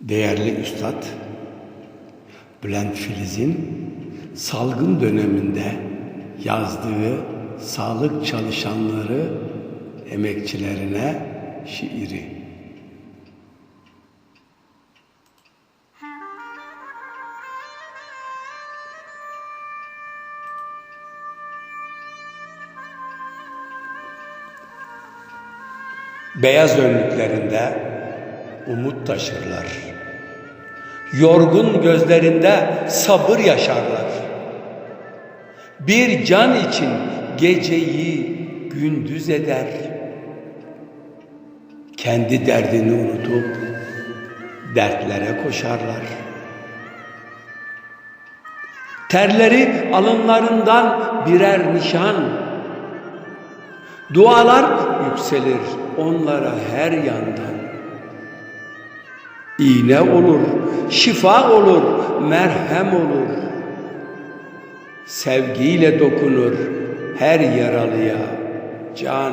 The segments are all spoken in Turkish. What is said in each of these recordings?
Değerli Üstad Bülent Filiz'in salgın döneminde yazdığı sağlık çalışanları emekçilerine şiiri. Beyaz önlüklerinde umut taşırlar. Yorgun gözlerinde sabır yaşarlar. Bir can için geceyi gündüz eder. Kendi derdini unutup dertlere koşarlar. Terleri alınlarından birer nişan. Dualar yükselir onlara her yandan. İğne olur, şifa olur, merhem olur. Sevgiyle dokunur her yaralıya can.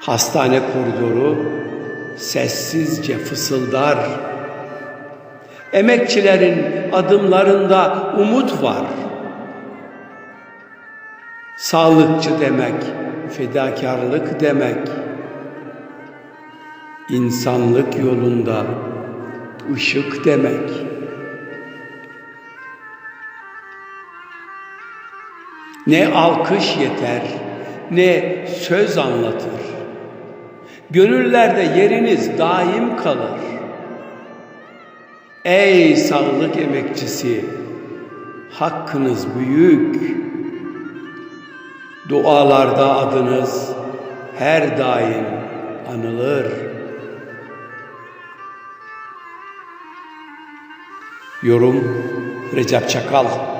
Hastane koridoru sessizce fısıldar. Emekçilerin adımlarında umut var. Sağlıkçı demek, fedakarlık demek. İnsanlık yolunda ışık demek. Ne alkış yeter, ne söz anlatır. Gönüllerde yeriniz daim kalır. Ey sağlık emekçisi, hakkınız büyük. Dualarda adınız her daim anılır. Yorum Recep Çakal